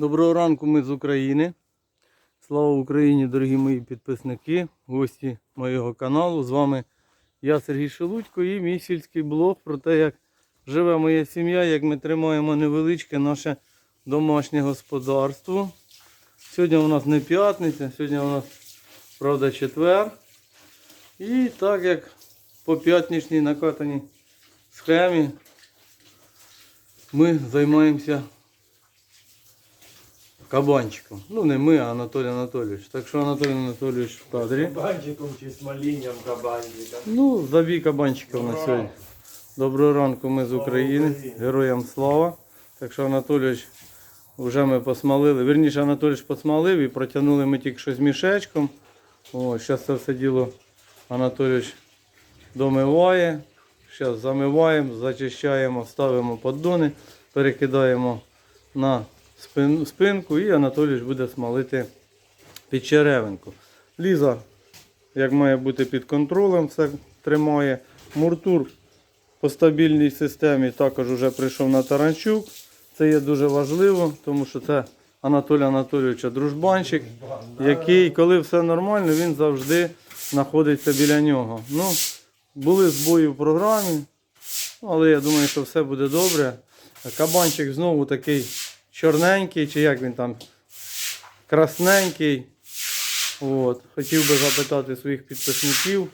Доброго ранку, ми з України. Слава Україні, дорогі мої підписники, гості моєго каналу. З вами я, Сергій Шелудько, і мій сільський блог про те, як живе моя сім'я, як ми тримаємо невеличке наше домашнє господарство. Сьогодні у нас не п'ятниця, сьогодні у нас, правда, четвер. І так як по п'ятничній накатаній схемі ми займаємося кабанчиком. Ну не ми, а Анатолій Анатолійович. Так що Анатолій Анатолійович в кадрі. Кабанчиком чи смолінням кабанчика. Ну, забій кабанчика на сьогодні. Доброго ранку, ми з України. Героям слава. Так що Анатолійович вже ми посмалили. Вірніше Анатолійович посмалив і протягнули ми тільки що з мішечком. О, зараз це все діло Анатолійович домиває. Зараз замиваємо, зачищаємо, ставимо поддони, перекидаємо на спин- спинку і Анатолійович буде смалити під черевинку. Ліза, як має бути під контролем, все тримає. Муртур по стабільній системі також вже прийшов на Таранчук. Це є дуже важливо, тому що це Анатолій Анатолійовича дружбанчик, який, коли все нормально, він завжди знаходиться біля нього. Ну, були збої в програмі, але я думаю, що все буде добре. Кабанчик знову такий чорненький, чи як він там, красненький. От. Хотів би запитати своїх підписників.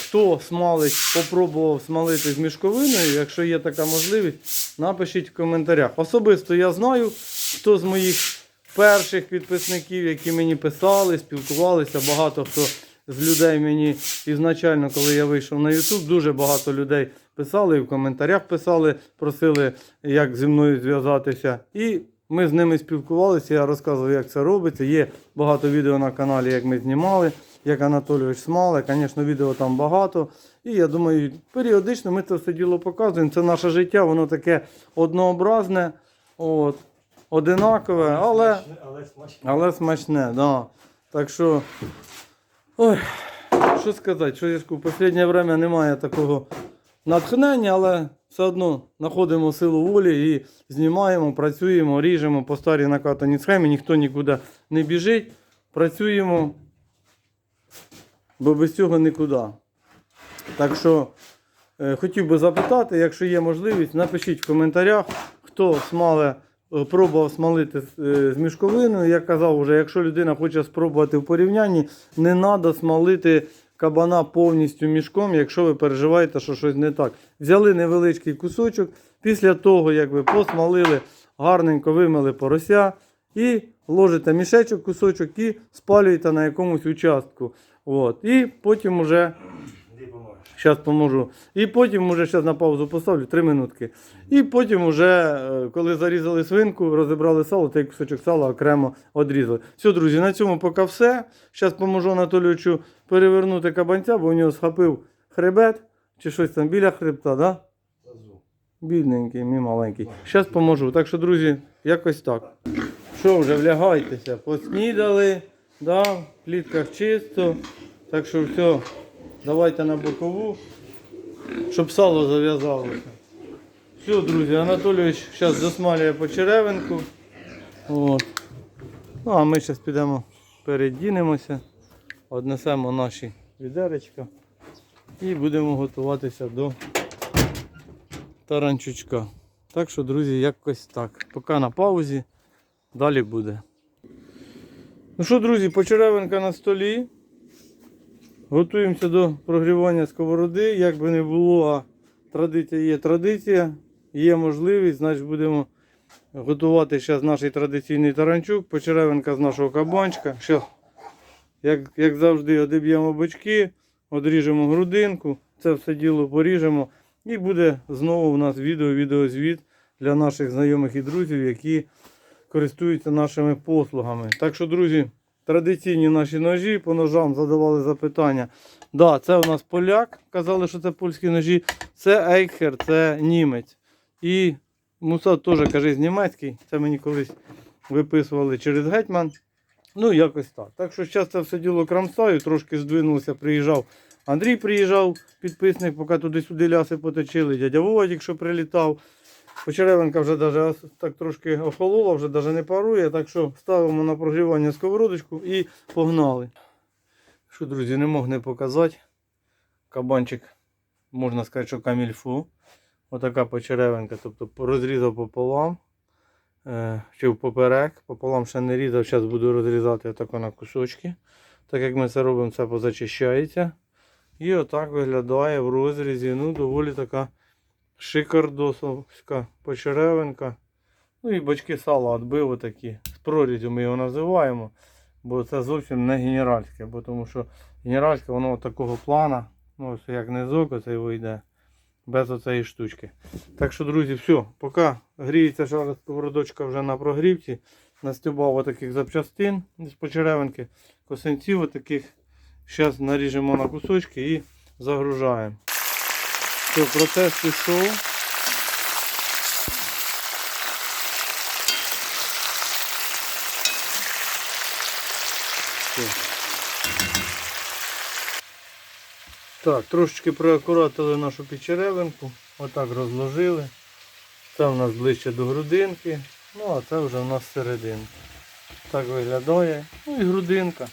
Хто смалить, попробував смалити з мішковиною, якщо є така можливість, напишіть в коментарях. Особисто я знаю, хто з моїх перших підписників, які мені писали, спілкувалися, багато хто з людей мені ізначально, коли я вийшов на YouTube, дуже багато людей писали і в коментарях писали, просили, як зі мною зв'язатися. І ми з ними спілкувалися, я розказував, як це робиться. Є багато відео на каналі, як ми знімали, як Анатолійович смали. Звісно, відео там багато. І я думаю, періодично ми це все діло показуємо. Це наше життя, воно таке однообразне, от, одинакове, але. Але смачно. Але смачне, да. Так що. Ой, що сказати, що я скажу, в останнє время немає такого натхнення, але все одно знаходимо силу волі і знімаємо, працюємо, ріжемо по старій накатаній схемі, ніхто нікуди не біжить. Працюємо, бо без цього нікуди. Так що е, хотів би запитати, якщо є можливість, напишіть в коментарях, хто смале пробував смалити з, е, мішковиною. Я казав вже, якщо людина хоче спробувати в порівнянні, не треба смалити кабана повністю мішком, якщо ви переживаєте, що щось не так. Взяли невеличкий кусочок, після того, як ви посмалили, гарненько вимили порося і ложите мішечок, кусочок і спалюєте на якомусь участку. От. І потім поможеш. Зараз поможу. І потім уже зараз на паузу поставлю 3 минутки. І потім уже, е, коли зарізали свинку, розібрали сало, той кусочок сала окремо одрізали. Все, друзі, на цьому поки все. Зараз поможу Анатолійовичу перевернути кабанця, бо у нього схопив хребет чи щось там біля хребта, да? Бідненький, мій маленький. Зараз поможу. Так що, друзі, якось так. Що вже, влягайтеся, поснідали, да, в клітках чисто. Так що все, давайте на бокову, щоб сало зав'язалося. Все, друзі, Анатолійович зараз досмалює по черевинку. От. Ну, а ми зараз підемо передінемося, однесемо наші відеречка і будемо готуватися до таранчучка. Так що, друзі, якось так. Поки на паузі, далі буде. Ну що, друзі, почеревинка на столі. Готуємося до прогрівання сковороди. Як би не було, а традиція є традиція, є можливість, значить будемо готувати зараз наш традиційний таранчук, почеревинка з нашого кабанчика. Що, як, як завжди, одиб'ємо бочки, одріжемо грудинку, це все діло поріжемо. І буде знову у нас відео, відеозвіт для наших знайомих і друзів, які користуються нашими послугами. Так що, друзі, традиційні наші ножі по ножам задавали запитання. Да, це у нас поляк, казали, що це польські ножі. Це Ейхер, це німець. І Мусад теж каже, з німецький. Це мені колись виписували через гетьман. Ну, якось так. Так що зараз це все діло крамсаю, трошки здвинулося, приїжджав. Андрій приїжджав, підписник, поки туди-сюди ляси поточили. Дядя Вова, якщо прилітав. Почеревинка вже даже так трошки охолола, вже даже не парує, так що ставимо на прогрівання сковородочку і погнали. Що, друзі, не мог не показати. Кабанчик, можна сказати, що камільфу. Отака почеревинка, тобто розрізав пополам. Е, чи поперек, пополам ще не різав, зараз буду розрізати отако на кусочки. Так як ми це робимо, це позачищається. І отак виглядає в розрізі. Ну, доволі така шикардосовська почеревинка. Ну і бачки сала відбив отакі. З прорізю ми його називаємо. Бо це зовсім не генеральське. Бо тому що генеральське воно такого плана. Ну, ось як низок оцей вийде. Без оцеї штучки. Так що, друзі, все, поки гріється шара сковородочка вже на прогрівці. Настюбав отаких запчастин з почеревинки, косинців отаких. Зараз наріжемо на кусочки і загружаємо. Все, процес пішов. Так, трошечки проакуратили нашу печеревинку. Отак розложили. Це в нас ближче до грудинки. Ну, а це вже в нас серединка. Так виглядає. Ну і грудинка.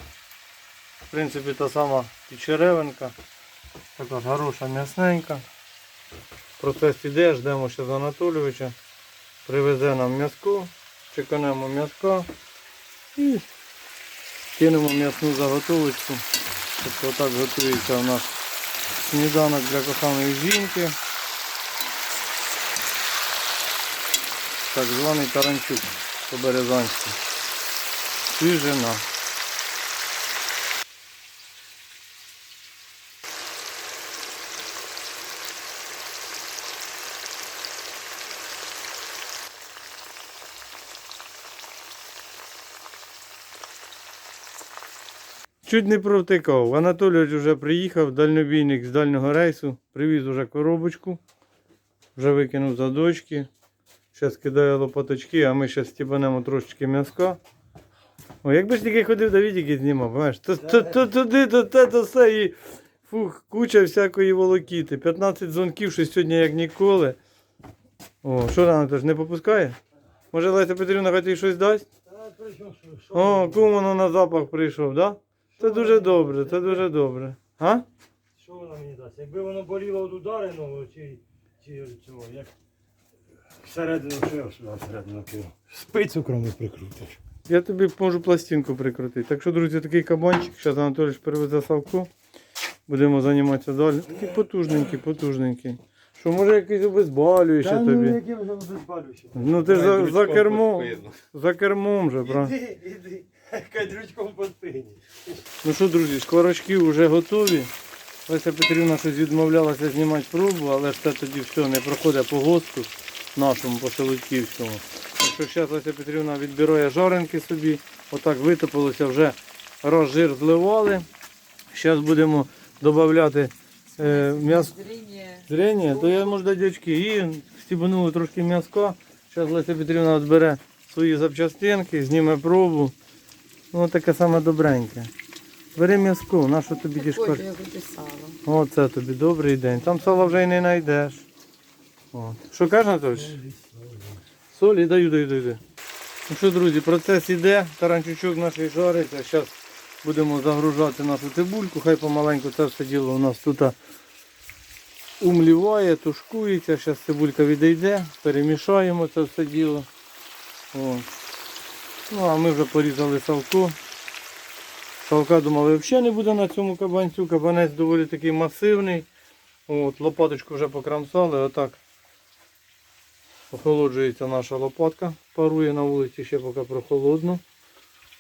В принципі, та сама печеревинка. Така хороша м'ясненька. Процес іде, ждемо ще з Анатолійовича. Привезе нам м'язко, чеканемо м'язка і кинемо м'ясну заготовочку. Тобто отак готується у нас сніданок для коханої жінки. Так званий таранчук по-березанськи. Свіжина. Чуть не провтикав. Анатолійович вже приїхав, дальнобійник з дальнього рейсу, привіз уже коробочку, вже викинув задочки. Зараз кидає лопаточки, а ми зараз стібанемо трошечки м'язка. О, якби ж тільки ходив, да відіки знімав, знаєш, то, то, то туди, то те, то все і фух, куча всякої волокіти. 15 дзвонків, що сьогодні як ніколи. О, що Анатолій, не попускає? Може Леся Петрівна хоч їй щось дасть? О, кум воно на запах прийшов, да? Це дуже добре, це дуже добре. А? Що воно мені дасть? Якби воно боліло від удареного, чи, чи цього, як всередину шив, сюди всередину кинув. Спицю кроме прикрутиш. Я тобі можу пластинку прикрутити. Так що, друзі, такий кабанчик. Зараз Анатолій привезе Савку. Будемо займатися далі. Такий потужненький, потужненький. Що може якийсь обезболюючий тобі? яким же безбалюючим. Ну ти ж за, за кермом. За кермом же, правда. Іди, іди. Кадрючком по спині. Ну що, друзі, шкварочки вже готові. Леся Петрівна щось відмовлялася знімати пробу, але ж це тоді все не проходить по ГОСТу нашому, по Селудьківському. Так що зараз Леся Петрівна відбирає жаренки собі. Отак витопилося, вже раз жир зливали. Зараз будемо додати е, м'ясо. Зрение. Зрення, то я можу дати дячки. І стібанули трошки м'язка. Зараз Леся Петрівна збере свої запчастинки, зніме пробу. Ну таке саме добреньке. Бери м'язко, на що тобі сало. Оце тобі добрий день. Там сала вже й не знайдеш. От. Що каже Анатолій? Солі даю, даю, даю. даю. Ну що, друзі, процес іде, таранчучок наш жариться. Зараз будемо загружати нашу цибульку. Хай помаленьку це все діло у нас тут умліває, тушкується. Зараз цибулька відійде, перемішаємо це все діло. От. Ну а ми вже порізали салко. Салка думали, взагалі не буде на цьому кабанцю. Кабанець доволі такий масивний. От, лопаточку вже покрамсали, отак. Охолоджується наша лопатка, парує на вулиці ще поки прохолодно.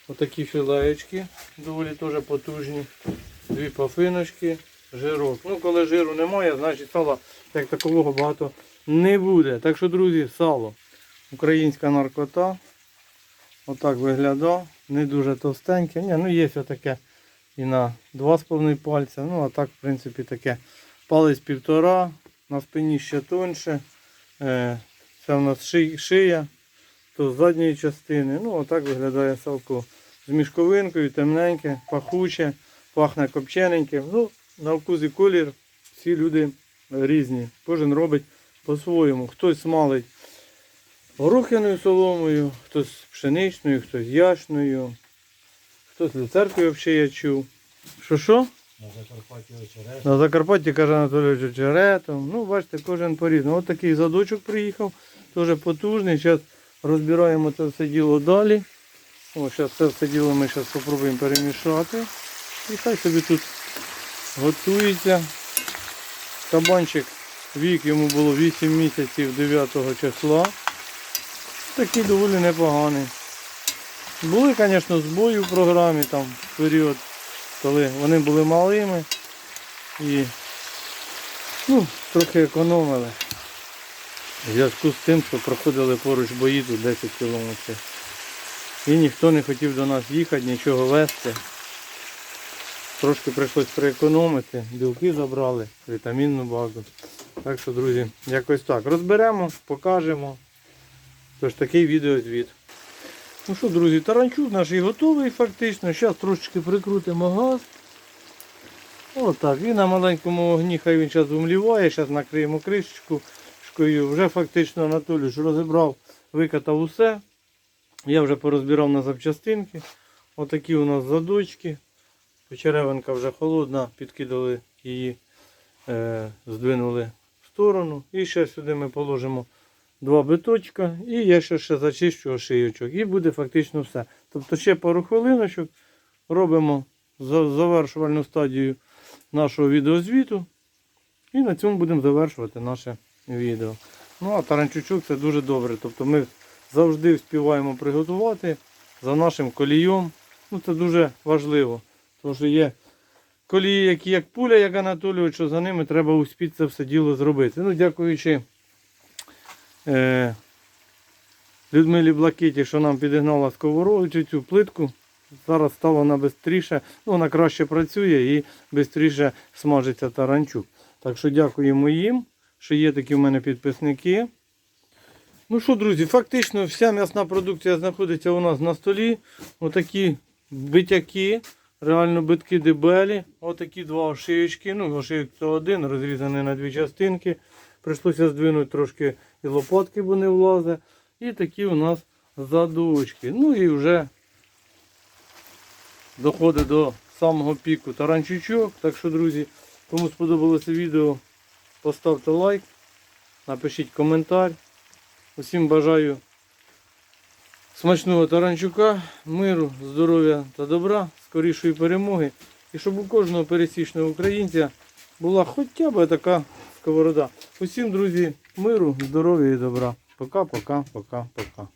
Отакі філеєчки, доволі теж потужні. Дві пафиночки, жирок. Ну, коли жиру немає, значить сала як такового багато не буде. Так що, друзі, сало. Українська наркота. Отак виглядає. Не дуже товстеньке. Ні, ну є таке і на 2,5 пальця. Ну, а так, в принципі, таке палець півтора, на спині ще тоньше. Е, Це у нас шия, то з задньої частини. Ну, отак виглядає салко. З мішковинкою, темненьке, пахуче, пахне копчененьким. Ну, на вкус і колір всі люди різні. Кожен робить по-своєму. Хтось смалить горохяною соломою, хтось з пшеничною, хтось з ячною, хтось з люцеркою взагалі я чув. Що що? На Закарпатті очерет. На Закарпатті, каже Анатолій очеретом. Ну, бачите, кожен по-різному. Ось такий задочок приїхав, теж потужний. Зараз розбираємо це все діло далі. О, зараз це все діло ми зараз спробуємо перемішати. І хай собі тут готується. Кабанчик вік йому було 8 місяців 9 числа. Такий доволі непоганий. Були, звісно, збої в програмі там в період, коли вони були малими і ну, трохи економили. В зв'язку з тим, що проходили поруч бої тут 10 кілометрів. І ніхто не хотів до нас їхати, нічого везти. Трошки прийшлось переекономити, білки забрали, вітамінну базу. Так що, друзі, якось так. Розберемо, покажемо. Тож такий відеозвіт. Ну що, друзі, таранчук наш і готовий фактично. Зараз трошечки прикрутимо газ. Отак. І на маленькому вогні хай він зараз умліває. Зараз накриємо кришечку. Вже фактично Анатолій розібрав, викатав усе. Я вже порозбирав на запчастинки. Отакі у нас задочки. Черевинка вже холодна, підкидали її, е, здвинули в сторону. І ще сюди ми положимо два биточка. І я ще, ще зачищу ошийочок. І буде фактично все. Тобто ще пару хвилиночок робимо завершувальну стадію нашого відеозвіту. І на цьому будемо завершувати наше відео. Ну а таранчучок це дуже добре. Тобто ми завжди вспіваємо приготувати за нашим колієм. Ну це дуже важливо. Тому що є колії, які як пуля, як Анатолію, що за ними треба успіти це все діло зробити. Ну, дякуючи е, Людмилі Блакиті, що нам підігнала сковородку, цю- плитку. Зараз стало вона швидше, ну вона краще працює і швидше смажиться таранчук. Так що дякуємо їм, що є такі в мене підписники. Ну що, друзі, фактично вся м'ясна продукція знаходиться у нас на столі. Отакі битяки, реально битки дебелі. Отакі два ошиючки. Ну, ошиюк це один, розрізаний на дві частинки. Прийшлося здвинути трошки і лопатки, бо не влазить. І такі у нас задочки. Ну і вже доходить до самого піку таранчучок. Так що, друзі, кому сподобалося відео, поставте лайк, напишіть коментар. Усім бажаю смачного таранчука, миру, здоров'я та добра, скорішої перемоги. І щоб у кожного пересічного українця була хоча б така сковорода. Усім, друзі, миру, здоров'я і добра. Пока, пока, пока, пока.